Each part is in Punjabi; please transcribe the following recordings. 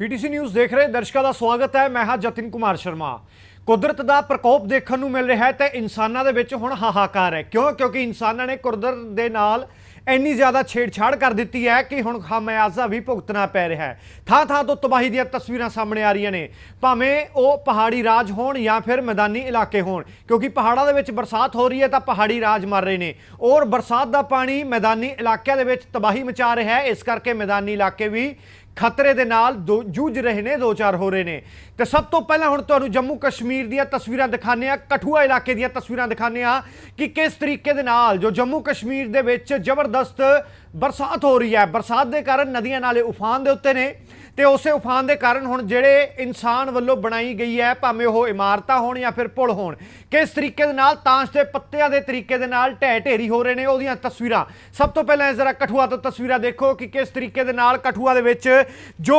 ਪੀਟੀਸੀ ਨਿਊਜ਼ ਦੇਖ ਰਹੇ ਦਰਸ਼ਕਾਂ ਦਾ ਸਵਾਗਤ ਹੈ। ਮੈਂ ਹਾਂ ਜਤਿਨ ਕੁਮਾਰ ਸ਼ਰਮਾ। ਕੁਦਰਤ ਦਾ ਪ੍ਰਕੋਪ ਦੇਖਣ ਨੂੰ ਮਿਲ ਰਿਹਾ ਹੈ ਤੇ ਇਨਸਾਨਾਂ ਦੇ ਵਿੱਚ ਹੁਣ ਹਾਹਾਕਾਰ ਹੈ। ਕਿਉਂ? ਕਿਉਂਕਿ ਇਨਸਾਨਾਂ ਨੇ ਕੁਦਰਤ ਦੇ ਨਾਲ ਇੰਨੀ ਜ਼ਿਆਦਾ ਛੇੜਛਾੜ ਕਰ ਦਿੱਤੀ ਹੈ ਕਿ ਹੁਣ ਖਾਮਿਆਜ਼ਾ ਵੀ ਭੁਗਤਣਾ ਪੈ ਰਿਹਾ ਹੈ। ਥਾਂ ਥਾਂ ਤੋਂ ਤਬਾਹੀ ਦੀਆਂ ਤਸਵੀਰਾਂ ਸਾਹਮਣੇ ਆ ਰਹੀਆਂ ਨੇ। ਭਾਵੇਂ ਉਹ ਪਹਾੜੀ ਰਾਜ ਹੋਣ ਜਾਂ ਫਿਰ ਮੈਦਾਨੀ ਇਲਾਕੇ ਹੋਣ, ਕਿਉਂਕਿ ਪਹਾੜਾਂ ਦੇ ਵਿੱਚ ਬਰਸਾਤ ਹੋ ਰਹੀ ਹੈ ਤਾਂ ਪਹਾੜੀ ਰਾਜ ਮਰ ਰਹੇ ਨੇ। ਔਰ ਬਰਸਾਤ ਦਾ ਪਾਣੀ ਮੈਦਾਨੀ ਇਲਾਕਿਆਂ ਦੇ ਵਿੱਚ ਤਬਾਹੀ ਮਚਾ ਰਿਹਾ ਹੈ। ਇਸ ਕਰਕੇ ਮੈਦਾਨੀ ਇਲਾਕੇ ਵੀ ਖਤਰੇ ਦੇ ਨਾਲ ਦੋ- ਜੂਝ ਰਹੇ ਨੇ, ਦੋ ਚਾਰ ਹੋ ਰਹੇ ਨੇ। ਤੇ ਸਭ ਤੋਂ ਪਹਿਲਾਂ ਹੁਣ ਤੁਹਾਨੂੰ ਜੰਮੂ ਕਸ਼ਮੀਰ ਦੀਆਂ ਤਸਵੀਰਾਂ ਦਿਖਾਉਂਦੇ ਆ ਕਠੂਆ ਇਲਾਕੇ ਦੀਆਂ ਤਸਵੀਰਾਂ ਦਿਖਾਉਂਦੇ ਆ ਕਿ ਕਿਸ ਤਰੀਕੇ ਦੇ ਨਾਲ ਜੋ ਜੰਮੂ ਕਸ਼ਮੀਰ ਦੇ ਵਿੱਚ ਜ਼ਬਰਦਸਤ ਬਰਸਾਤ ਹੋ ਰਹੀ ਹੈ। ਬਰਸਾਤ ਦੇ ਕਾਰਨ ਨਦੀਆਂ ਨਾਲੇ ਉਫਾਨ ਦੇ ਉੱਤੇ ਨੇ। ਤੇ ਉਸੇ ਉਫਾਨ ਦੇ ਕਾਰਨ ਹੁਣ ਜਿਹੜੇ ਇਨਸਾਨ ਵੱਲੋਂ ਬਣਾਈ ਗਈ ਹੈ ਭਾਵੇਂ ਉਹ ਇਮਾਰਤਾਂ ਹੋਣ ਜਾਂ ਫਿਰ ਪੁਲ ਹੋਣ ਕਿਸ ਤਰੀਕੇ ਦੇ ਨਾਲ ਤਾਂਸ਼ ਦੇ ਪੱਤਿਆਂ ਦੇ ਤਰੀਕੇ ਦੇ ਨਾਲ ਢਹਿ ਢੇਰੀ ਹੋ ਰਹੇ ਨੇ ਉਹਦੀਆਂ ਤਸਵੀਰਾਂ। ਸਭ ਤੋਂ ਪਹਿਲਾਂ ਜ਼ਰਾ ਕਠੂਆ ਤੋਂ ਤਸਵੀਰਾਂ ਦੇਖੋ ਕਿ ਕਿਸ ਤਰੀਕੇ ਦੇ ਨਾਲ ਕਠੂਆ ਦੇ ਵਿੱਚ ਜੋ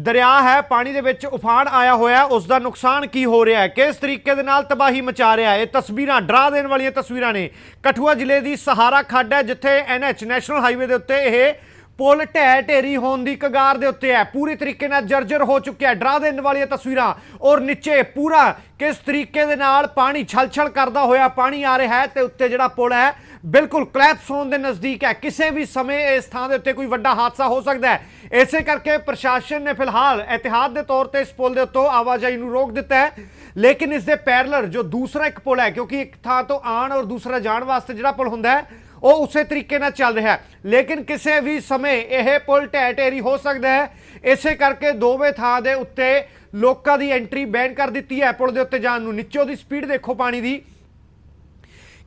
ਦਰਿਆ ਹੈ ਪਾਣੀ ਦੇ ਵਿੱਚ ਉਫਾਨ ਆਇਆ ਹੋਇਆ ਹੈ, ਉਸ ਦਾ ਨੁਕਸਾਨ ਕੀ ਹੋ ਰਿਹਾ ਹੈ ਕਿਸ ਤਰੀਕੇ ਦੇ ਨਾਲ ਤਬਾਹੀ ਮਚਾ ਰਿਹਾ ਹੈ। ਇਹ ਤਸਵੀਰਾਂ ਡਰਾ ਦੇਣ ਵਾਲੀਆਂ ਤਸਵੀਰਾਂ ਨੇ। ਕਠੂਆ ਜ਼ਿਲ੍ਹੇ ਦੀ ਸਹਾਰਾ ਖੱਡ ਹੈ ਜਿੱਥੇ ਐਨਐਚ ਨੈਸ਼ਨਲ ਹਾਈਵੇ ਦੇ ਉੱਤੇ ਇਹ ਪੁਲ ਢਹਿ ਢੇਰੀ ਹੋਣ ਦੀ ਕਗਾਰ ਦੇ ਉੱਤੇ ਹੈ। ਪੂਰੀ ਤਰੀਕੇ ਨਾਲ ਜਰਜਰ ਹੋ ਚੁੱਕਿਆ ਡਰਾ ਦੇਣ ਵਾਲੀਆਂ ਤਸਵੀਰਾਂ ਔਰ ਨੀਚੇ ਪੂਰਾ ਕਿਸ ਤਰੀਕੇ ਦੇ ਨਾਲ ਪਾਣੀ ਛਲਛਲ ਕਰਦਾ ਹੋਇਆ ਪਾਣੀ ਆ ਰਿਹਾ ਹੈ ਤੇ ਉੱਤੇ ਜਿਹੜਾ ਪੁਲ ਹੈ, ਬਿਲਕੁਲ ਕਲੈਪਸ ਹੋਣ ਦੇ ਨਜ਼ਦੀਕ ਹੈ। ਕਿਸੇ ਵੀ ਸਮੇਂ ਇਸ ਥਾਂ ਦੇ ਉੱਤੇ ਕੋਈ ਵੱਡਾ ਹਾਦਸਾ ਹੋ ਸਕਦਾ ਹੈ। ਇਸੇ ਕਰਕੇ ਪ੍ਰਸ਼ਾਸਨ ਨੇ ਫਿਲਹਾਲ ਇਤਿਹਾਦ ਦੇ ਤੌਰ ਤੇ ਇਸ ਪੁਲ ਦੇ ਉੱਤੋਂ ਆਵਾਜਾਈ ਨੂੰ ਰੋਕ ਦਿੱਤਾ ਹੈ। ਲੇਕਿਨ ਇਸ ਦੇ ਪੈਰਲਰ ਜੋ ਦੂਸਰਾ ਇੱਕ ਪੁਲ ਹੈ, ਕਿਉਂਕਿ ਇੱਕ ਥਾਂ ਤੋਂ ਆਉਣ ਔਰ ਦੂਸਰਾ ਜਾਣ ਵਾਸਤੇ ਜਿਹੜਾ ਪੁਲ ਹੁੰਦਾ ਹੈ ਉਹ ਉਸੇ ਤਰੀਕੇ ਨਾਲ ਚੱਲ ਰਿਹਾ ਲੇਕਿਨ ਕਿਸੇ ਵੀ ਸਮੇਂ ਇਹ ਪੁਲ ਢਹਿ ਢੇਰੀ ਹੋ ਸਕਦਾ ਹੈ। ਇਸੇ ਕਰਕੇ ਦੋਵੇਂ ਥਾਂ ਦੇ ਉੱਤੇ ਲੋਕਾਂ ਦੀ ਐਂਟਰੀ ਬੈਨ ਕਰ ਦਿੱਤੀ ਹੈ। ਪੁਲ ਦੇ ਉੱਤੇ ਜਾਣ ਨੂੰ ਨੀਚੋਂ ਦੀ ਸਪੀਡ ਦੇਖੋ ਪਾਣੀ ਦੀ।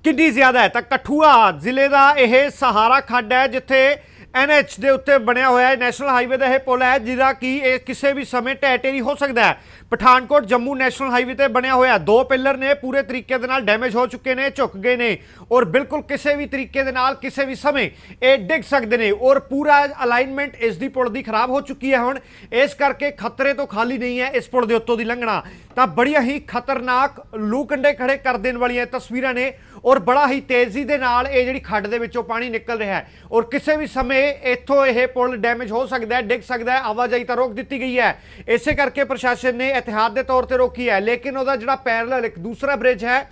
ਕਿੰਨੀ ਜ਼ਿਆਦਾ ਹੈ। ਤਾਂ ਕਠੂਆ ਜ਼ਿਲ੍ਹੇ ਦਾ ਇਹ ਸਹਾਰਾ ਖੱਡ ਹੈ, ਜਿੱਥੇ ਐਨਐਚ ਦੇ ਉੱਤੇ ਬਣਿਆ ਹੋਇਆ ਹੈ, ਨੈਸ਼ਨਲ ਹਾਈਵੇ ਦਾ ਇਹ ਪੁਲ ਹੈ, ਜਿਹਦਾ ਕਿ ਇਹ ਕਿਸੇ ਵੀ ਸਮੇਂ ਢਹਿ ਢੇਰੀ ਹੋ ਸਕਦਾ ਹੈ। ਪਠਾਨਕੋਟ ਜੰਮੂ ਨੈਸ਼ਨਲ ਹਾਈਵੇ ਤੇ ਬਣਿਆ ਹੋਇਆ, ਦੋ ਪਿੱਲਰ ਨੇ, ਪੂਰੇ ਤਰੀਕੇ ਦੇ ਨਾਲ ਡੈਮੇਜ ਹੋ ਚੁੱਕੇ ਨੇ, ਝੁਕ ਗਏ ਨੇ, ਔਰ ਬਿਲਕੁਲ ਕਿਸੇ ਵੀ ਤਰੀਕੇ ਦੇ ਨਾਲ, ਕਿਸੇ ਵੀ ਸਮੇਂ ਇਹ ਡਿੱਗ ਸਕਦੇ ਨੇ, ਔਰ ਪੂਰਾ ਅਲਾਈਨਮੈਂਟ ਇਸ ਦੀ ਪੁਲ ਦੀ ਖਰਾਬ ਹੋ ਚੁੱਕੀ ਹੈ ਹੁਣ। ਇਸ ਕਰਕੇ ਖਤਰੇ ਤੋਂ ਖਾਲੀ ਨਹੀਂ ਹੈ ਇਸ ਪੁਲ ਦੇ ਉੱਤੋਂ ਦੀ ਲੰਘਣਾ। ਤਾਂ ਬੜੀਆਂ ਹੀ ਖਤਰਨਾਕ ਲੂ ਕੰਡੇ ਖੜੇ ਕਰ ਦੇਣ ਵਾਲੀਆਂ ਤਸਵੀਰਾਂ ਨੇ, ਔਰ ਬੜਾ ਹੀ ਤੇਜ਼ੀ ਦੇ ਨਾਲ ਇਹ ਜਿਹੜੀ ਖੱਡ ਦੇ ਵਿੱਚੋਂ ਪਾਣੀ ਨਿਕਲ ਰਿਹਾ ਹੈ, ਔਰ ਕਿਸੇ ਵੀ ਸਮੇਂ ਇੱਥੋਂ ਇਹ ਪੁਲ ਡੈਮੇਜ ਹੋ ਸਕਦਾ ਹੈ, ਡਿੱਗ ਸਕਦਾ ਹੈ, ਆਵਾਜਾਈ ਤਾਂ ਰੋਕ ਦਿੱਤੀ ਗਈ ਹੈ। ਇਸੇ ਕਰਕੇ ਪ੍ਰਸ਼ਾਸਨ ਨੇ ਇਤਿਹਾਦ ਦੇ ਤੌਰ ਤੇ ਰੋਕੀ ਹੈ, ਲੇਕਿਨ ਉਹਦਾ ਜਿਹੜਾ ਪੈਰਲਲ ਇੱਕ ਦੂਸਰਾ ਬ੍ਰਿਜ ਹੈ,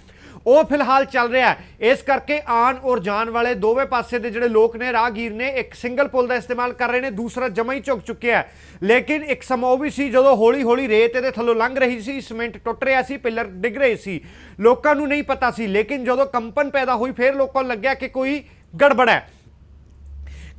ਉਹ ਫਿਲਹਾਲ ਚੱਲ ਰਿਹਾ ਇਸ ਕਰਕੇ ਆਉਣ ਔਰ ਜਾਣ ਵਾਲੇ ਦੋਵੇਂ ਪਾਸੇ ਦੇ ਜਿਹੜੇ ਲੋਕ ਨੇ, ਰਾਹਗੀਰ ਨੇ, ਇੱਕ ਸਿੰਗਲ ਪੁਲ ਦਾ ਇਸਤੇਮਾਲ ਕਰ ਰਹੇ ਨੇ, ਦੂਸਰਾ ਜਮਾ ਹੀ ਝੁਕ ਚੁੱਕਿਆ ਲੇਕਿਨ ਇੱਕ ਸਮਾਂ ਉਹ ਵੀ ਸੀ, ਜਦੋਂ ਹੌਲੀ ਹੌਲੀ ਰੇਤ ਇਹਦੇ ਥੱਲੋਂ ਲੰਘ ਰਹੀ ਸੀ, ਸੀਮੈਂਟ ਟੁੱਟ ਰਿਹਾ ਸੀ, ਪਿੱਲਰ ਡਿੱਗ ਰਹੇ ਸੀ। ਲੋਕਾਂ ਨੂੰ ਨਹੀਂ ਪਤਾ ਸੀ, ਲੇਕਿਨ ਜਦੋਂ ਕੰਪਨ ਪੈਦਾ ਹੋਈ, ਫਿਰ ਲੋਕਾਂ ਨੂੰ ਲੱਗਿਆ ਕਿ ਕੋਈ ਗੜਬੜ ਹੈ।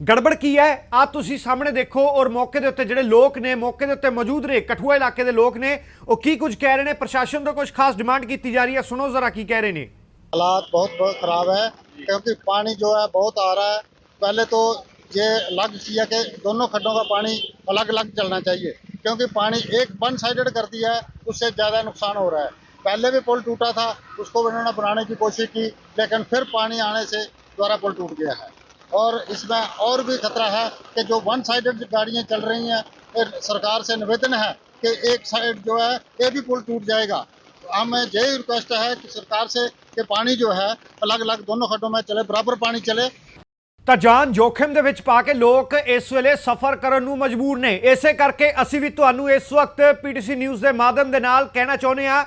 ਗੜਬੜ ਕੀ ਹੈ ਆ ਤੁਸੀਂ ਸਾਹਮਣੇ ਦੇਖੋ ਔਰ ਮੌਕੇ ਦੇ ਉੱਤੇ ਜਿਹੜੇ ਲੋਕ ਨੇ ਮੌਕੇ ਦੇ ਉੱਤੇ ਮੌਜੂਦ ਨੇ ਕਠੂਆ ਇਲਾਕੇ ਦੇ ਲੋਕ ਨੇ ਉਹ ਕੀ ਕੁਝ ਕਹਿ ਰਹੇ ਨੇ ਪ੍ਰਸ਼ਾਸਨ ਤੋਂ ਕੁਝ ਖਾਸ ਡਿਮਾਂਡ ਕੀਤੀ ਜਾ ਰਹੀ ਹੈ ਸੁਣੋ ਜ਼ਰਾ ਕੀ ਕਹਿ ਰਹੇ ਨੇ हालात बहुत बहुत ख़राब है क्योंकि पानी जो है बहुत आ रहा है पहले तो ये अलग किया कि दोनों खड्डों का पानी अलग अलग चलना चाहिए क्योंकि पानी एक वन साइडेड कर दिया है उससे ज़्यादा नुकसान हो रहा है पहले भी पुल टूटा था उसको इन्होंने बनाने की कोशिश की लेकिन फिर पानी आने से दोबारा पुल टूट गया है और इसमें और भी खतरा है कि जो वन साइडेड गाड़ियाँ चल रही हैं फिर सरकार से निवेदन है कि एक साइड जो है ये भी पुल टूट जाएगा हमें यही रिक्वेस्ट है कि सरकार से कि पानी जो है अलग अलग दोनों खड्डों में चले बराबर पानी चले ਤਾਂ ਜਾਨ ਜੋਖਮ ਦੇ ਵਿੱਚ ਪਾ ਕੇ ਲੋਕ ਇਸ ਵੇਲੇ ਸਫ਼ਰ ਕਰਨ ਨੂੰ ਮਜਬੂਰ ਨੇ ਇਸੇ ਕਰਕੇ ਅਸੀਂ ਵੀ ਤੁਹਾਨੂੰ ਇਸ ਵਕਤ ਪੀਟੀਸੀ ਨਿਊਜ਼ ਦੇ ਮਾਧਿਅਮ ਦੇ ਨਾਲ ਕਹਿਣਾ ਚਾਹੁੰਦੇ ਹਾਂ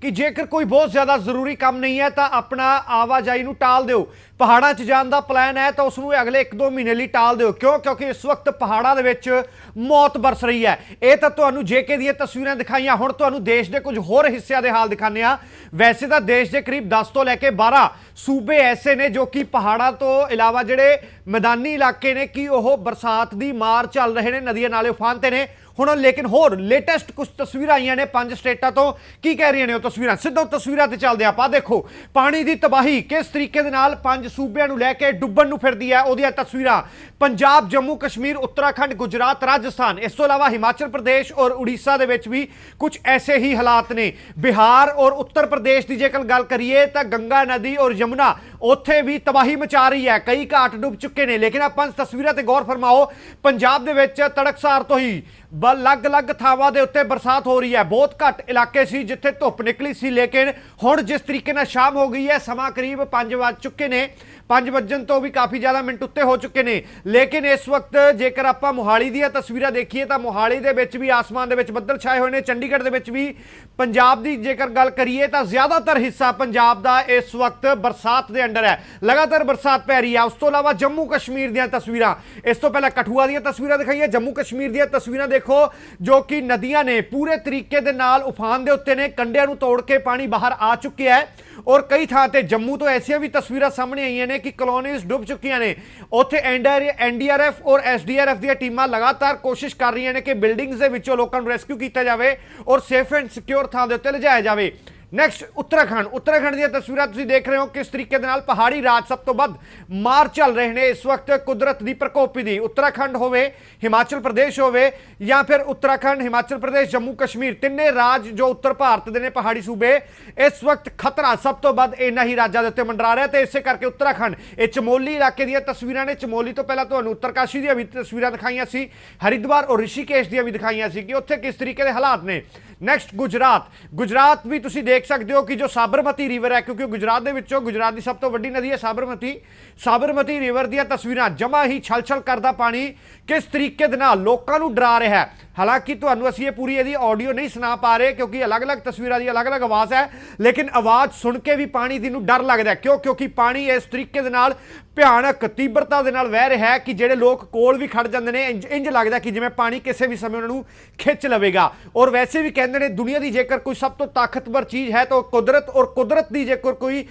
ਕਿ ਜੇਕਰ ਕੋਈ ਬਹੁਤ ਜ਼ਿਆਦਾ ਜ਼ਰੂਰੀ ਕੰਮ ਨਹੀਂ ਹੈ, ਤਾਂ ਆਪਣਾ ਆਵਾਜਾਈ ਨੂੰ ਟਾਲ ਦਿਓ। ਪਹਾੜਾਂ 'ਚ ਜਾਣ ਦਾ ਪਲਾਨ ਹੈ, ਤਾਂ ਉਸ ਨੂੰ ਅਗਲੇ 1-2 ਮਹੀਨੇ ਲਈ ਟਾਲ ਦਿਓ। ਕਿਉਂ? ਕਿਉਂਕਿ ਇਸ ਵਕਤ ਪਹਾੜਾਂ ਦੇ ਵਿੱਚ ਮੌਤ ਬਰਸ ਰਹੀ ਹੈ। ਇਹ ਤਾਂ ਤੁਹਾਨੂੰ ਜੇਕੇ ਦੀਆਂ ਤਸਵੀਰਾਂ ਦਿਖਾਈਆਂ। ਹੁਣ ਤੁਹਾਨੂੰ ਦੇਸ਼ ਦੇ ਕੁਝ ਹੋਰ ਹਿੱਸਿਆਂ ਦੇ ਹਾਲ ਦਿਖਾਉਂਦੇ ਆ ਵੈਸੇ ਤਾਂ ਦੇਸ਼ ਦੇ ਕਰੀਬ 10 ਤੋਂ ਲੈ ਕੇ 12 ਸੂਬੇ ਐਸੇ ਨੇ ਜੋ ਕਿ ਪਹਾੜਾਂ ਤੋਂ ਇਲਾਵਾ ਜਿਹੜੇ ਮੈਦਾਨੀ ਇਲਾਕੇ ਨੇ, ਕਿ ਉਹ ਬਰਸਾਤ ਦੀ ਮਾਰ ਚੱਲ ਰਹੇ ਨੇ, ਨਦੀਆਂ ਨਾਲੇ ਉਫਾਨ ਤੇ ਨੇ। ਹੁਣ ਲੇਕਿਨ ਹੋਰ ਲੇਟੈਸਟ ਕੁਝ ਤਸਵੀਰਾਂ ਆਈਆਂ ਨੇ ਪੰਜ ਸਟੇਟਾਂ ਤੋਂ। ਕੀ ਕਹਿ ਰਹੀਆਂ ਨੇ ਉਹ ਤਸਵੀਰਾਂ? ਸਿੱਧਾ ਤਸਵੀਰਾਂ ਤੇ ਚੱਲਦੇ ਆਪਾਂ। ਦੇਖੋ, ਪਾਣੀ ਦੀ ਤਬਾਹੀ ਕਿਸ ਤਰੀਕੇ ਦੇ ਨਾਲ ਪੰਜ ਸੂਬਿਆਂ ਨੂੰ ਲੈ ਕੇ ਡੁੱਬਣ ਨੂੰ ਫਿਰਦੀ ਹੈ? ਉਹਦੀਆਂ ਤਸਵੀਰਾਂ, ਪੰਜਾਬ, ਜੰਮੂ, ਕਸ਼ਮੀਰ, ਉੱਤਰਾਖੰਡ, ਗੁਜਰਾਤ, ਰਾਜਸਥਾਨ। ਇਸ ਤੋਂ ਇਲਾਵਾ ਹਿਮਾਚਲ ਪ੍ਰਦੇਸ਼ ਔਰ ਉੜੀਸਾ ਦੇ ਵਿੱਚ ਵੀ ਕੁਝ ਐਸੇ ਹੀ ਹਾਲਾਤ ਨੇ। ਬਿਹਾਰ ਔਰ ਉੱਤਰ ਪ੍ਰਦੇਸ਼ ਦੀ ਜੇਕਰ ਗੱਲ ਕਰੀਏ ਤਾਂ ਗੰਗਾ ਨਦੀ ਔਰ ਯਮੁਨਾ ਉੱਥੇ ਵੀ ਤਬਾਹੀ ਮਚਾ ਰਹੀ ਹੈ। ਕਈ ਘਾਟ ਡੁੱਬ ਚੁੱਕੇ ਨੇ। ਲੇਕਿਨ ਆਪਾਂ ਇਸ ਤਸਵੀਰਾਂ ਤੇ ਗੌਰ ਫਰਮਾਓ, ਪੰਜਾਬ ਦੇ ਵਿੱਚ ਤੜਕਸਾਰ ਤੋਂ ਹੀ ਅਲੱਗ-ਅਲੱਗ ਥਾਵਾਂ ਦੇ ਉੱਤੇ ਬਰਸਾਤ ਹੋ ਰਹੀ ਹੈ। ਬਹੁਤ ਘੱਟ ਇਲਾਕੇ ਸੀ ਜਿੱਥੇ ਧੁੱਪ ਨਿਕਲੀ ਸੀ, ਲੇਕਿਨ ਹੁਣ ਜਿਸ ਤਰੀਕੇ ਨਾਲ ਸ਼ਾਮ ਹੋ ਗਈ ਹੈ, ਸਮਾਂ ਕਰੀਬ 5 ਵੱਜ ਚੁੱਕੇ ਨੇ। 5 ਵਜਣ ਤੋਂ ਵੀ ਕਾਫੀ ਜ਼ਿਆਦਾ ਮਿੰਟ ਉੱਤੇ ਹੋ ਚੁੱਕੇ ਨੇ। ਲੇਕਿਨ ਇਸ ਵਕਤ ਜੇਕਰ ਆਪਾਂ ਮੋਹਾਲੀ ਦੀਆਂ ਤਸਵੀਰਾਂ ਦੇਖੀਏ ਤਾਂ ਮੋਹਾਲੀ ਦੇ ਵਿੱਚ ਵੀ ਆਸਮਾਨ ਦੇ ਵਿੱਚ ਬੱਦਲ ਛਾਏ ਹੋਏ ਨੇ। ਚੰਡੀਗੜ੍ਹ ਦੇ ਵਿੱਚ ਵੀ ਪੰਜਾਬ ਦੀ ਜੇਕਰ ਗੱਲ ਕਰੀਏ ਤਾਂ ਜ਼ਿਆਦਾਤਰ ਹਿੱਸਾ ਪੰਜਾਬ ਦਾ ਇਸ ਵਕਤ ਬਰਸਾਤ ਦੇ ਅੰਡਰ ਹੈ। ਲਗਾਤਾਰ ਬਰਸਾਤ ਪੈ ਰਹੀ ਹੈ। ਉਸ ਤੋਂ ਇਲਾਵਾ ਜੰਮੂ ਕਸ਼ਮੀਰ ਦੀਆਂ ਤਸਵੀਰਾਂ। ਇਸ ਤੋਂ ਪਹਿਲਾਂ ਕਠੂਆ ਦੀਆਂ ਤਸਵੀਰਾਂ ਦਿਖਾਈਆਂ। ਜੰਮੂ ਕਸ਼ਮੀਰ ਦੀਆਂ ਤਸਵੀਰਾਂ ਦੇਖੋ, ਜੋ ਕਿ ਨਦੀਆਂ ਨੇ ਪੂਰੇ ਤਰੀਕੇ ਦੇ ਨਾਲ ਉਫਾਨ ਦੇ ਉੱਤੇ ਨੇ। ਕੰਡਿਆਂ ਨੂੰ ਤੋੜ ਕੇ ਪਾਣੀ ਬਾਹਰ ਆ ਚੁੱਕਿਆ ਹੈ। ਔਰ ਕਈ ਥਾਂ ਤੇ ਜੰਮੂ ਤੋਂ ਐਸੀਆਂ ਵੀ ਤਸਵੀਰਾਂ ਸਾਹਮਣੇ ਆਈਆਂ ਨੇ ਕਿ ਕਲੋਨੀਜ਼ ਡੁੱਬ ਚੁੱਕੀਆਂ ਨੇ। ਉੱਥੇ ਐਨਡੀਆਰਐਫ ਔਰ ਐਸਡੀਆਰਐਫ ਦੀਆਂ ਟੀਮਾਂ ਲਗਾਤਾਰ ਕੋਸ਼ਿਸ਼ ਕਰ ਰਹੀਆਂ ਨੇ ਕਿ ਬਿਲਡਿੰਗਸ ਦੇ ਵਿੱਚੋਂ ਲੋਕਾਂ ਨੂੰ ਰੈਸਕਿਊ ਕੀਤਾ ਜਾਵੇ ਔਰ ਸੇਫ ਐਂਡ ਸਿਕਿਉਰ ਥਾਂ ਦੇ ਉੱਤੇ ਲਿਜਾਇਆ ਜਾਵੇ। ਨੈਕਸਟ ਉੱਤਰਾਖੰਡ ਉੱਤਰਾਖੰਡ ਦੀਆਂ ਤਸਵੀਰਾਂ ਤੁਸੀਂ ਦੇਖ ਰਹੇ ਹੋ ਕਿਸ ਤਰੀਕੇ ਦੇ ਨਾਲ ਪਹਾੜੀ ਰਾਜ ਸਭ ਤੋਂ ਵੱਧ ਮਾਰ ਚੱਲ ਰਹੇ ਨੇ ਇਸ ਵਕਤ ਕੁਦਰਤ ਦੀ ਪ੍ਰਕੋਪੀ ਦੀ ਉੱਤਰਾਖੰਡ ਹੋਵੇ ਹਿਮਾਚਲ ਪ੍ਰਦੇਸ਼ ਹੋਵੇ ਜਾਂ ਫਿਰ ਉੱਤਰਾਖੰਡ ਹਿਮਾਚਲ ਪ੍ਰਦੇਸ਼ ਜੰਮੂ ਕਸ਼ਮੀਰ ਤਿੰਨੇ ਰਾਜ ਜੋ ਉੱਤਰ ਭਾਰਤ ਦੇ ਨੇ ਪਹਾੜੀ ਸੂਬੇ ਇਸ ਵਕਤ ਖਤਰਾ ਸਭ ਤੋਂ ਵੱਧ ਇਹਨਾਂ ਹੀ ਰਾਜਾਂ ਦੇ ਉੱਤੇ ਮੰਡਰਾ ਰਿਹਾ ਤੇ ਇਸੇ ਕਰਕੇ ਉੱਤਰਾਖੰਡ ਇਹ ਚਮੋਲੀ ਇਲਾਕੇ ਦੀਆਂ ਤਸਵੀਰਾਂ ਨੇ ਚਮੋਲੀ ਤੋਂ ਪਹਿਲਾਂ ਤੁਹਾਨੂੰ ਉੱਤਰਕਾਸ਼ੀ ਦੀਆਂ ਵੀ ਤਸਵੀਰਾਂ ਦਿਖਾਈਆਂ ਸੀ ਹਰਿਦੁਆਰ ਔਰ ਰਿਸ਼ੀਕੇਸ਼ ਦੀਆਂ ਵੀ ਦਿਖਾਈਆਂ ਸੀ ਕਿ ਉੱਥੇ ਕਿਸ ਤਰੀਕੇ ਦੇ ਹਾਲਾਤ ਨੇ ਨੈਕਸਟ ਗੁਜਰਾਤ ਗੁਜਰਾਤ ਵੀ ਤੁਸੀਂ ਦੇਖ ਦੇਖ ਸਕਦੇ ਹੋ ਕਿ ਜੋ ਸਾਬਰਮਤੀ ਰਿਵਰ ਹੈ, ਕਿਉਂਕਿ ਗੁਜਰਾਤ ਦੇ ਵਿੱਚੋਂ ਗੁਜਰਾਤ ਦੀ ਸਭ ਤੋਂ ਵੱਡੀ ਨਦੀ ਹੈ ਸਾਬਰਮਤੀ। ਸਾਬਰਮਤੀ ਰਿਵਰ ਦੀਆਂ ਤਸਵੀਰਾਂ ਜਮਾ ਹੀ ਛਲ-ਛਲ ਕਰਦਾ ਪਾਣੀ ਕਿਸ ਤਰੀਕੇ ਦੇ ਨਾਲ ਲੋਕਾਂ ਨੂੰ ਡਰਾ ਰਿਹਾ ਹੈ। ਹਾਲਾਂਕਿ ਤੁਹਾਨੂੰ ਅਸੀਂ ਇਹ ਪੂਰੀ ਇਹਦੀ ਆਡੀਓ ਨਹੀਂ ਸੁਣਾ ਪਾ ਰਹੇ ਕਿਉਂਕਿ ਅਲੱਗ-ਅਲੱਗ ਤਸਵੀਰਾਂ ਦੀ ਅਲੱਗ-ਅਲੱਗ ਆਵਾਜ਼ ਹੈ, ਲੇਕਿਨ ਆਵਾਜ਼ ਸੁਣ ਕੇ ਵੀ ਪਾਣੀ ਦੀ ਨੂੰ ਡਰ ਲੱਗਦਾ ਕਿਉਂ? ਕਿਉਂਕਿ ਪਾਣੀ ਇਸ ਤਰੀਕੇ ਦੇ ਨਾਲ ਭਿਆਨਕ ਤੀਬਰਤਾ ਦੇ ਨਾਲ ਵਹਿ ਰਿਹਾ ਹੈ ਕਿ ਜਿਹੜੇ ਲੋਕ ਕੋਲ ਵੀ ਖੜ ਜਾਂਦੇ ਨੇ, ਇੰਜ ਇੰਜ ਲੱਗਦਾ ਕਿ ਜਿਵੇਂ ਪਾਣੀ ਕਿਸੇ ਵੀ ਸਮੇਂ ਉਹਨਾਂ ਨੂੰ ਖਿੱਚ ਲਵੇਗਾ। ਔਰ ਵੈਸੇ ਵੀ ਕਹਿੰਦੇ ਨੇ, ਦੁਨੀਆ ਦੀ ਜੇਕਰ ਕੋਈ ਸਭ ਤੋਂ ਤਾਕਤਵਰ ਚੀਜ਼ ਹੈ ਤਾਂ ਉਹ ਕੁਦਰਤ, ਔਰ ਕੁਦਰਤ ਦੀ ਜੇਕਰ ਕੋਈ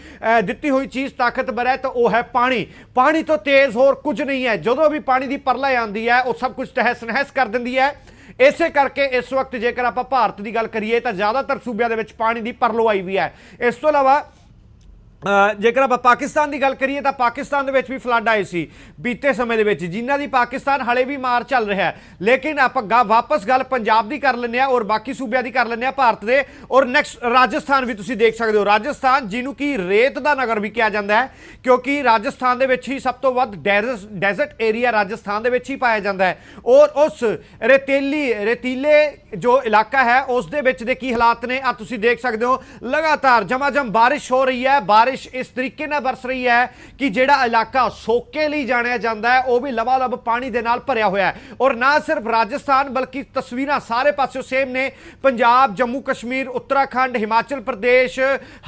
ਦਿੱਤੀ ਹੋਈ ਚੀਜ਼ ਤਾਕਤਵਰ ਹੈ ਤਾਂ ਉਹ ਹੈ ਪਾਣੀ। ਪਾਣੀ ਤੋਂ ਤੇਜ਼ ਹੋਰ ਕੁਝ ਨਹੀਂ ਹੈ। ਜਦੋਂ ਵੀ ਪਾਣੀ ਦੀ ਪਰਲਾ ਆਉਂਦੀ ਹੈ, ਉਹ ਸਭ ਕੁਝ ਤਹਿਸ ਨਹਿਸ ਕਰ ਦਿੰਦੀ ਹੈ। ਇਸੇ ਕਰਕੇ ਇਸ ਵਕਤ ਜੇਕਰ ਆਪਾਂ ਭਾਰਤ ਦੀ ਗੱਲ ਕਰੀਏ ਤਾਂ ਜ਼ਿਆਦਾਤਰ ਸੂਬਿਆਂ ਦੇ ਵਿੱਚ ਪਾਣੀ ਦੀ ਪਰਲੋ ਵੀ ਹੈ। ਇਸ ਤੋਂ ਇਲਾਵਾ ਜੇਕਰ ਆਪਾਂ ਪਾਕਿਸਤਾਨ ਦੀ ਗੱਲ ਕਰੀਏ ਤਾਂ ਪਾਕਿਸਤਾਨ ਦੇ ਵਿੱਚ ਵੀ ਫਲੱਡ ਆਏ ਸੀ ਬੀਤੇ ਸਮੇਂ ਦੇ ਵਿੱਚ, ਜਿਨ੍ਹਾਂ ਦੀ ਪਾਕਿਸਤਾਨ ਹਲੇ ਵੀ ਮਾਰ ਚੱਲ ਰਿਹਾ ਹੈ। ਲੇਕਿਨ ਆਪਾਂ ਗਾ- ਵਾਪਸ ਗੱਲ ਪੰਜਾਬ ਦੀ ਕਰ ਲੈਂਦੇ ਆ ਔਰ ਬਾਕੀ ਸੂਬਿਆਂ ਦੀ ਕਰ ਲੈਂਦੇ ਆ ਭਾਰਤ ਦੇ। ਔਰ ਨੈਕਸਟ ਰਾਜਸਥਾਨ ਵੀ ਤੁਸੀਂ ਦੇਖ ਸਕਦੇ ਹੋ। ਰਾਜਸਥਾਨ, ਜਿਹਨੂੰ ਕਿ ਰੇਤ ਦਾ ਨਗਰ ਵੀ ਕਿਹਾ ਜਾਂਦਾ ਹੈ, ਕਿਉਂਕਿ ਰਾਜਸਥਾਨ ਦੇ ਵਿੱਚ ਹੀ ਸਭ ਤੋਂ ਵੱਧ ਡੈਜ਼ਰਟ ਡੈਜ਼ਰਟ ਏਰੀਆ ਰਾਜਸਥਾਨ ਦੇ ਵਿੱਚ ਹੀ ਪਾਇਆ ਜਾਂਦਾ ਹੈ। ਔਰ ਉਸ ਰੇਤੇਲੀ, ਰੇਤੀਲੇ ਜੋ ਇਲਾਕਾ ਹੈ, ਉਸ ਦੇ ਵਿੱਚ ਦੇ ਕੀ ਹਾਲਾਤ ਨੇ ਆ ਤੁਸੀਂ ਦੇਖ ਸਕਦੇ ਹੋ। ਲਗਾਤਾਰ ਜਮਾਜਮ ਬਾਰਿਸ਼ ਹੋ ਰਹੀ ਹੈ। ਬਾਰਿਸ਼ ਇਸ ਤਰੀਕੇ ਨਾਲ ਬਰਸ ਰਹੀ ਹੈ ਕਿ ਜਿਹੜਾ ਇਲਾਕਾ ਸੋਕੇ ਲਈ ਜਾਣਿਆ ਜਾਂਦਾ ਹੈ, ਉਹ ਵੀ ਲਬਾਲਬ ਪਾਣੀ ਦੇ ਨਾਲ ਭਰਿਆ ਹੋਇਆ ਹੈ। ਔਰ ਨਾ ਸਿਰਫ ਰਾਜਸਥਾਨ, ਬਲਕਿ ਤਸਵੀਰਾਂ ਸਾਰੇ ਪਾਸਿਓਂ ਸੇਮ ਨੇ। ਪੰਜਾਬ, ਜੰਮੂ, ਕਸ਼ਮੀਰ, ਉੱਤਰਾਖੰਡ, ਹਿਮਾਚਲ ਪ੍ਰਦੇਸ਼,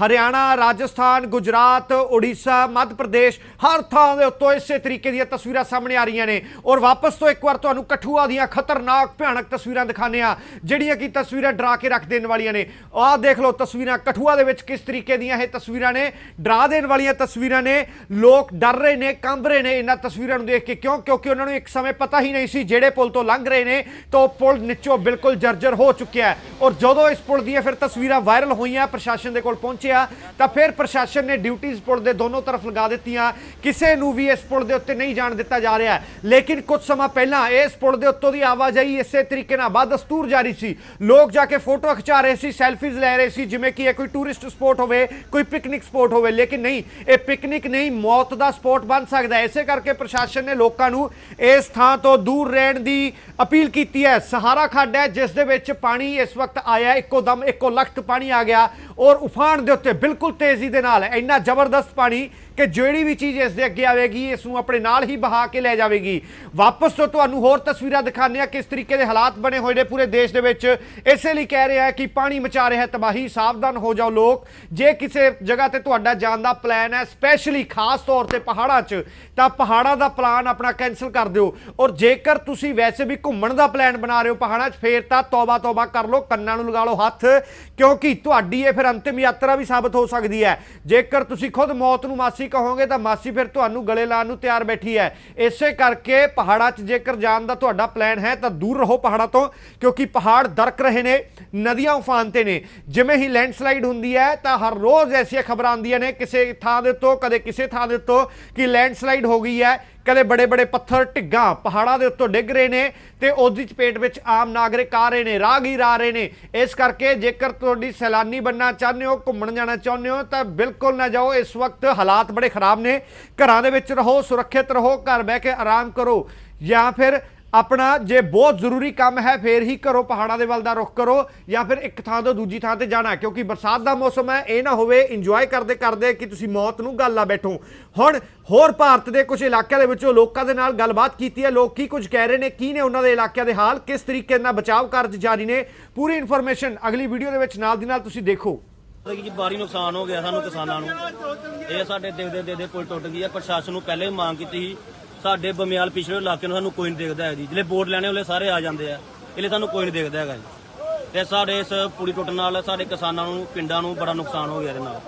ਹਰਿਆਣਾ, ਰਾਜਸਥਾਨ, ਗੁਜਰਾਤ, ਉੜੀਸਾ, ਮੱਧ ਪ੍ਰਦੇਸ਼, ਹਰ ਥਾਂ ਦੇ ਉੱਤੋਂ ਇਸੇ ਤਰੀਕੇ ਦੀਆਂ ਤਸਵੀਰਾਂ ਸਾਹਮਣੇ ਆ ਰਹੀਆਂ ਨੇ। ਔਰ ਵਾਪਸ ਤੋਂ ਇੱਕ ਵਾਰ ਤੁਹਾਨੂੰ ਕਠੂਆ ਦੀਆਂ ਖਤਰਨਾਕ, ਭਿਆਨਕ ਤਸਵੀਰਾਂ ਦਿਖਾਉਂਦੇ ਆ ਜਿਹੜੀਆਂ ਕਿ ਤਸਵੀਰਾਂ ਡਰਾ ਕੇ ਰੱਖ ਦੇਣ ਵਾਲੀਆਂ ਨੇ। ਆਹ ਦੇਖ ਲਓ ਤਸਵੀਰਾਂ ਕਠੂਆ ਦੇ ਵਿੱਚ ਕਿਸ ਤਰੀਕੇ ਦੀਆਂ ਇਹ ਤਸਵੀਰਾਂ ਨੇ ਡਰਾ ਦੇਣ ਵਾਲੀਆਂ ਤਸਵੀਰਾਂ ਨੇ। ਲੋਕ ਡਰ ਰਹੇ ਨੇ, ਕੰਬ ਰਹੇ ਨੇ ਇਹਨਾਂ ਤਸਵੀਰਾਂ ਨੂੰ ਦੇਖ ਕੇ। ਕਿਉਂ? ਕਿਉਂਕਿ ਉਹਨਾਂ ਨੂੰ ਇੱਕ ਸਮੇਂ ਪਤਾ ਹੀ ਨਹੀਂ ਸੀ ਜਿਹੜੇ ਪੁਲ ਤੋਂ ਲੰਘ ਰਹੇ ਨੇ, ਤਾਂ ਉਹ ਪੁਲ ਨੀਚੋਂ ਬਿਲਕੁਲ ਜਰਜਰ ਹੋ ਚੁੱਕਿਆ ਹੈ। ਔਰ ਜਦੋਂ ਇਸ ਪੁਲ ਦੀਆਂ ਫਿਰ ਤਸਵੀਰਾਂ ਵਾਇਰਲ ਹੋਈਆਂ, ਪ੍ਰਸ਼ਾਸਨ ਦੇ ਕੋਲ ਪਹੁੰਚਿਆ, ਤਾਂ ਫਿਰ ਪ੍ਰਸ਼ਾਸਨ ਨੇ ਡਿਊਟੀਆਂ ਪੁਲ ਦੇ ਦੋਨੋਂ ਤਰਫ ਲਗਾ ਦਿੱਤੀਆਂ। ਕਿਸੇ ਨੂੰ ਵੀ ਇਸ ਪੁਲ ਦੇ ਉੱਤੇ ਨਹੀਂ ਜਾਣ ਦਿੱਤਾ ਜਾ ਰਿਹਾ ਲੇਕਿਨ ਕੁਝ ਸਮਾਂ ਪਹਿਲਾਂ ਇਸ ਪੁਲ ਦੇ ਉੱਤੋਂ ਦੀ ਆਵਾਜਾਈ ਇਸੇ ਤਰੀਕੇ ਨਾਲ ਬਦਸਤੂਰ ਜਾਰੀ ਸੀ। ਲੋਕ ਜਾ ਕੇ ਫੋਟੋ ਖਿਚਾ ਰਹੇ ਸੀ, ਸੈਲਫੀਜ਼ ਲੈ ਰਹੇ ਸੀ, ਜਿਵੇਂ ਕਿ ਇਹ ਕੋਈ ਟੂਰਿਸਟ ਸਪੋਟ ਹੋਵੇ, ਕੋਈ ਪਿਕਨਿਕ ਸਪੋਟ ਹੋਵੇ। ਲੇਕਿਨ ਨਹੀਂ, ਇਹ ਪਿਕਨਿਕ ਨਹੀਂ, ਮੌਤ ਦਾ ਸਪੋਟ ਬਣ ਸਕਦਾ। ਇਸੇ ਕਰਕੇ ਪ੍ਰਸ਼ਾਸਨ ਨੇ ਲੋਕਾਂ ਨੂੰ ਇਸ ਥਾਂ ਤੋਂ ਦੂਰ ਰਹਿਣ ਦੀ ਅਪੀਲ ਕੀਤੀ ਹੈ। ਸਹਾਰਾ ਖੱਡ ਹੈ, ਜਿਸ ਦੇ ਵਿੱਚ ਪਾਣੀ ਇਸ ਵਕਤ ਆਇਆ ਇੱਕੋ ਦਮ ਇੱਕੋ ਲਖਤ ਪਾਣੀ ਆ ਗਿਆ ਔਰ ਉਫਾਨ ਦੇ ਉੱਤੇ ਬਿਲਕੁਲ ਤੇਜ਼ੀ ਦੇ ਨਾਲ ਇੰਨਾ ਜ਼ਬਰਦਸਤ ਪਾਣੀ ਕਿ ਜਿਹੜੀ ਵੀ ਚੀਜ਼ ਇਸ ਦੇ ਅੱਗੇ ਆਵੇਗੀ, ਇਸ ਨੂੰ ਆਪਣੇ ਨਾਲ ਹੀ ਬਹਾ ਕੇ ਲੈ ਜਾਵੇਗੀ। ਵਾਪਸ ਤੋਂ ਤੁਹਾਨੂੰ ਹੋਰ ਤਸਵੀਰਾਂ ਦਿਖਾਉਂਦੇ ਆ ਕਿਸ ਤਰੀਕੇ ਦੇ ਹਾਲਾਤ ਬਣੇ ਹੋਏ ਨੇ ਪੂਰੇ ਦੇਸ਼ ਦੇ ਵਿੱਚ। ਇਸੇ ਲਈ ਕਹਿ ਰਿਹਾ ਕਿ ਪਾਣੀ ਮਚਾ ਰਿਹਾ ਤਬਾਹੀ ਸਾਵਧਾਨ ਹੋ ਜਾਓ ਲੋਕ। ਜੇ ਕਿਸੇ ਜਗ੍ਹਾ ਤੇ ਤੁਹਾਡਾ ਜਾਣ ਦਾ ਪਲਾਨ ਹੈ ਸਪੈਸ਼ਲੀ ਖਾਸ ਤੌਰ ਤੇ ਪਹਾੜਾਂ 'ਚ, ਤਾਂ ਪਹਾੜਾਂ ਦਾ ਪਲਾਨ ਆਪਣਾ ਕੈਨਸਲ ਕਰ ਦਿਓ। ਔਰ ਜੇਕਰ ਤੁਸੀਂ ਵੈਸੇ ਵੀ ਘੁੰਮਣ ਦਾ ਪਲਾਨ ਬਣਾ ਰਹੇ ਹੋ ਪਹਾੜਾਂ 'ਚ, ਫੇਰ ਤਾਂ ਤੌਬਾ ਤੌਬਾ ਕਰ ਲਓ, ਕੰਨਾਂ ਨੂੰ ਲਗਾ ਲਓ ਹੱਥ, ਕਿਉਂਕਿ ਤੁਹਾਡੀ ਇਹ ਫਿਰ ਅੰਤਿਮ ਯਾਤਰਾ ਵੀ ਸਾਬਤ ਹੋ ਸਕਦੀ ਹੈ। ਜੇਕਰ ਤੁਸੀਂ ਖੁਦ ਮੌਤ ਨੂੰ ਮਾਸੀ ਕਹੋਗੇ ਤਾਂ ਮਾਸੀ ਫਿਰ ਤੁਹਾਨੂੰ ਗਲੇ ਲਾਉਣ ਨੂੰ ਤਿਆਰ ਬੈਠੀ ਹੈ। ਇਸੇ ਕਰਕੇ ਪਹਾੜਾਂ 'ਚ ਜੇਕਰ ਜਾਣ ਦਾ ਤੁਹਾਡਾ ਪਲਾਨ ਹੈ ਤਾਂ ਦੂਰ ਰਹੋ ਪਹਾੜਾਂ ਤੋਂ, ਕਿਉਂਕਿ ਪਹਾੜ ਦਰਕ ਰਹੇ ਨੇ, ਨਦੀਆਂ ਉਫਾਨ ਤੇ ਨੇ। ਜਿਵੇਂ ਹੀ ਲੈਂਡਸਲਾਈਡ ਹੁੰਦੀ ਹੈ ਤਾਂ ਹਰ ਰੋਜ਼ ਐਸੀਆਂ ਖਬਰਾਂ ਆਉਂਦੀਆਂ ਨੇ, ਕਿਸੇ ਥਾਂ ਦੇ ਉੱਤੋਂ, ਕਦੇ ਕਿਸੇ ਥਾਂ ਦੇ ਉੱਤੋਂ ਕਿ ਲੈਂਡਸਲਾਈਡ ਹੋ ਗਈ ਹੈ ਕਦੇ ਬੜੇ ਬੜੇ ਪੱਥਰ ਢਿੱਗਾਂ ਪਹਾੜਾਂ ਦੇ ਉੱਤੋਂ ਡਿੱਗ ਰਹੇ ਨੇ ਤੇ ਉਹਦੀ ਚਪੇਟ ਵਿੱਚ ਆਮ ਨਾਗਰਿਕ ਆ ਰਹੇ ਨੇ, ਰਾਹਗੀਰ ਆ ਰਹੇ ਨੇ। ਇਸ ਕਰਕੇ ਜੇਕਰ ਤੁਹਾਡੀ ਸੈਲਾਨੀ ਬੰਨਾ ਚਾਹੁੰਦੇ ਹੋ, ਘੁੰਮਣ ਜਾਣਾ ਚਾਹੁੰਦੇ ਹੋ, ਤਾਂ ਬਿਲਕੁਲ ਨਾ ਜਾਓ। ਇਸ ਵਕਤ ਹਾਲਾਤ ਬੜੇ ਖਰਾਬ ਨੇ। ਘਰਾਂ ਦੇ ਵਿੱਚ ਰਹੋ, ਸੁਰੱਖਿਅਤ ਰਹੋ, ਘਰ ਬਹਿ ਕੇ ਆਰਾਮ ਕਰੋ ਜਾਂ ਫਿਰ ਆਪਣਾ ਜੇ ਬਹੁਤ ਜ਼ਰੂਰੀ ਕੰਮ ਹੈ, ਫੇਰ ਹੀ ਘਰੋਂ ਪਹਾੜਾਂ ਦੇ ਵੱਲ ਦਾ ਰੁਖ ਕਰੋ ਜਾਂ ਫਿਰ ਇੱਕ ਥਾਂ ਤੋਂ ਦੂਜੀ ਥਾਂ ਤੇ ਜਾਣਾ, ਕਿਉਂਕਿ ਬਰਸਾਤ ਦਾ ਮੌਸਮ ਹੈ, ਇਹ ਨਾ ਹੋਵੇ ਇੰਜੋਏ ਕਰਦੇ ਕਰਦੇ ਕਿ ਤੁਸੀਂ ਮੌਤ ਨੂੰ ਗੱਲ ਲਾ ਬੈਠੋ। ਹੁਣ ਹੋਰ ਭਾਰਤ ਦੇ ਕੁਝ ਇਲਾਕਿਆਂ ਦੇ ਵਿੱਚੋਂ ਲੋਕਾਂ ਦੇ ਨਾਲ ਗੱਲਬਾਤ ਕੀਤੀ ਹੈ, ਲੋਕ ਕੀ ਕੁਝ ਕਹਿ ਰਹੇ ਨੇ, ਕੀ ਨੇ ਉਹਨਾਂ ਦੇ ਇਲਾਕਿਆਂ ਦੇ ਹਾਲ, ਕਿਸ ਤਰੀਕੇ ਨਾਲ ਬਚਾਅ ਕਾਰਜ ਜਾਰੀ ਨੇ, ਪੂਰੀ ਇਨਫੋਰਮੇਸ਼ਨ ਅਗਲੀ ਵੀਡੀਓ ਦੇ ਵਿੱਚ ਨਾਲ ਦੀ ਨਾਲ ਤੁਸੀਂ ਦੇਖੋ। ਕਿ ਜੀ ਬਾਰੀ ਨੁਕਸਾਨ ਹੋ ਗਿਆ ਸਾਨੂੰ ਕਿਸਾਨਾਂ ਨੂੰ। ਇਹ ਸਾਡੇ ਦੇਖਦੇ ਦੇਖਦੇ ਪੁਲ ਟੁੱਟ ਗਈ ਹੈ, ਪ੍ਰਸ਼ਾਸਨ ਨੂੰ ਪਹਿਲੇ ਮੰਗ ਕੀਤੀ ਸੀ ਸਾਡੇ ਬਮਿਆਲ ਪਿਛਲੇ ਇਲਾਕੇ ਨੂੰ ਸਾਨੂੰ ਕੋਈ ਨਹੀਂ ਦੇਖਦਾ ਹੈ ਜੀ। ਜਿਹੜੇ ਵੋਟ ਲੈਣੇ ਵਾਲੇ ਸਾਰੇ ਆ ਜਾਂਦੇ ਆ। ਇਹਲੇ ਸਾਨੂੰ ਕੋਈ ਨਹੀਂ ਦੇਖਦਾ ਹੈਗਾ ਜੀ। ਤੇ ਸਾਡੇ ਇਸ ਪੁਲੀ ਟੁੱਟਣ ਨਾਲ ਸਾਡੇ ਕਿਸਾਨਾਂ ਨੂੰ, ਪਿੰਡਾਂ ਨੂੰ ਬੜਾ ਨੁਕਸਾਨ ਹੋ ਗਿਆ ਇਹਦੇ ਨਾਲ।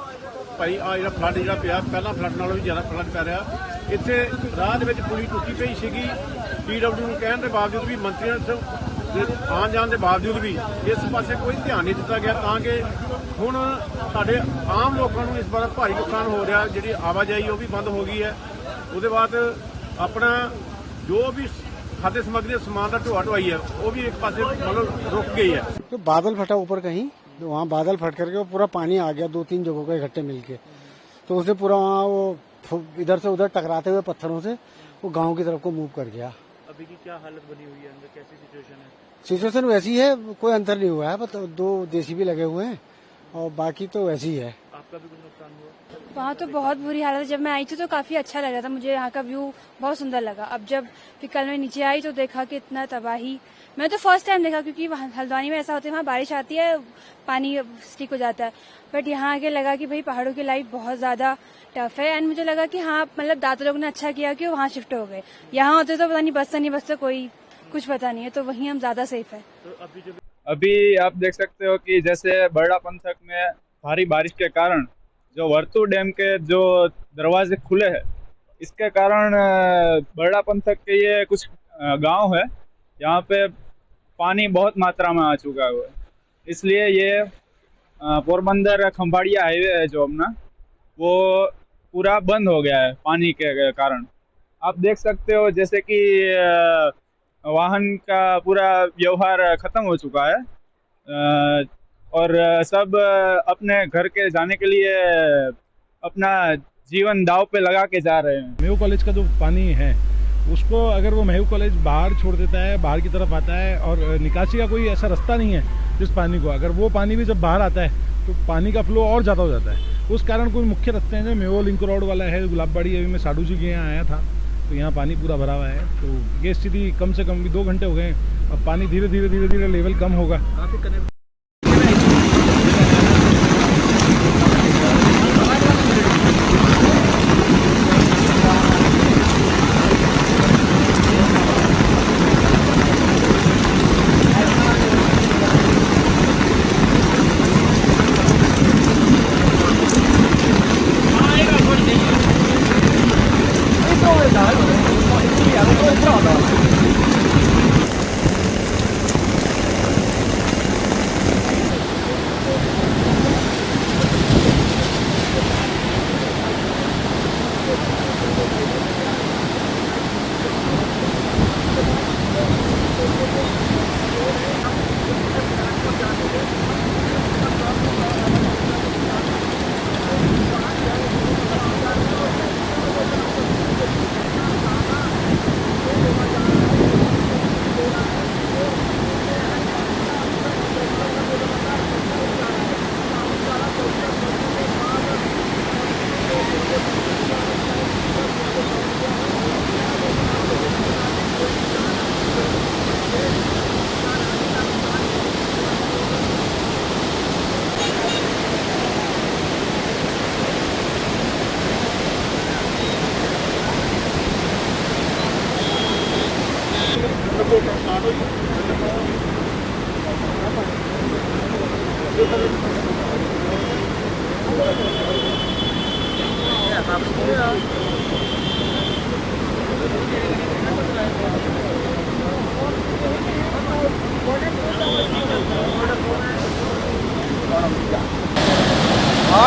ਭਾਈ ਆ ਜਿਹੜਾ ਫਲੱਡ ਜਿਹੜਾ ਪਿਆ, ਪਹਿਲਾਂ ਫਲੱਡ ਨਾਲੋਂ ਵੀ ਜ਼ਿਆਦਾ ਫਲੱਡ ਪੈ ਰਿਹਾ। ਇੱਥੇ ਰਾਹ ਦੇ ਵਿੱਚ ਪੁਲੀ ਟੁੱਟੀ ਪਈ ਸੀਗੀ। ਪੀਡਬਲਯੂ ਨੂੰ ਕਹਿਣ ਦੇ ਬਾਵਜੂਦ ਵੀ ਮੰਤਰੀਆਂ ਦੇ ਆਉਣ ਜਾਣ ਦੇ ਬਾਵਜੂਦ ਵੀ ਇਸ ਪਾਸੇ ਕੋਈ ਧਿਆਨ ਨਹੀਂ ਦਿੱਤਾ ਗਿਆ, ਤਾਂ ਕਿ ਹੁਣ ਸਾਡੇ ਆਮ ਲੋਕਾਂ ਨੂੰ ਇਸ ਬਾਰੇ ਭਾਰੀ ਨੁਕਸਾਨ ਹੋ ਰਿਹਾ। ਜਿਹੜੀ ਆਵਾਜਾਈ ਉਹ ਵੀ ਬੰਦ ਹੋ ਗਈ ਹੈ। ਉਹਦੇ ਬਾਅਦ ਆਪਣਾ ਜੋ ਵੀ ਖਾਤੇ ਸਮੱਗਰੀ ਦਾ ਸਮਾਨ ਦਾ ਢੋਆ ਢੋਆਈ ਹੈ ਉਹ ਵੀ ਇੱਕ ਪਾਸੇ ਮਤਲਬ ਰੁਕ ਗਈ ਹੈ तो बादल फटा ऊपर कहीं तो वहाँ बादल फट करके वो पूरा पानी आ गया दो तीन जगहों का इकट्ठे मिलके तो उसने पूरा वहाँ वो फु- इधर से उधर टकराते हुए पत्थरों से वो गांव की तरफ को मूव कर गया अभी की क्या हालत बनी हुई है अंदर कैसी सिचुएशन है सिचुएशन वैसी है कोई अंतर नहीं हुआ है बस दो देसी भी लगे हुए हैं और बाकी तो वैसी ही है आपका भी कुछ नुकसान हुआ? वहाँ तो बहुत बुरी हालत है। जब मैं आई थी तो काफ़ी अच्छा लग रहा था। मुझे यहाँ का व्यू बहुत सुंदर लगा। अब जब फिर कल मैं नीचे आई तो देखा कि इतना तबाही। मैं तो फ़र्स्ट टाइम देखा क्योंकि वहाँ हल्द्वानी में ऐसा होता है वहाँ बारिश आती है पानी स्टिक हो जाता है। बट यहाँ आके लगा कि भाई पहाड़ों की लाइफ बहुत ज़्यादा टफ है। एंड मुझे लगा कि हाँ मतलब दादा लोग ने अच्छा किया कि वहाँ शिफ्ट हो गए। यहाँ होते तो पता नहीं बस से नहीं बस से कोई कुछ पता नहीं है। तो वहीं हम ज़्यादा सेफ़ है। तो अभी अभी आप देख सकते हो कि जैसे बड़ा पंथक में भारी बारिश के कारण जो वर्तू डैम के जो दरवाजे खुले हैं, इसके कारण बरड़ा पंथक के ये कुछ गाँव है, यहाँ पे पानी बहुत मात्रा में आ चुका है। इसलिए ये पोरबंदर खंभाड़िया हाईवे है जो अपना, वो पूरा बंद हो गया है पानी के कारण। आप देख सकते हो जैसे कि वाहन का पूरा व्यवहार खत्म हो चुका है। और सब अपने घर के जाने के लिए अपना जीवन दाव पे लगा के जा रहे हैं मेहू कॉलेज का जो पानी है उसको अगर वो मेहू कॉलेज बाहर छोड़ देता है बाहर की तरफ़ आता है और निकासी का कोई ऐसा रास्ता नहीं है जिस पानी को अगर वो पानी भी जब बाहर आता है तो पानी का फ्लो और ज़्यादा हो जाता है उस कारण कोई मुख्य रास्ते हैं जो मेहो लिंक रोड वाला है गुलाबबाड़ी अभी मैं साडू जी के यहाँ आया था तो यहाँ पानी पूरा भरा हुआ है तो ये स्थिति कम से कम भी दो घंटे हो गए हैं। अब पानी धीरे धीरे धीरे धीरे लेवल कम होगा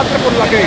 ਆਹ ਤੇ ਪੁੱਲ ਲੱਗੇ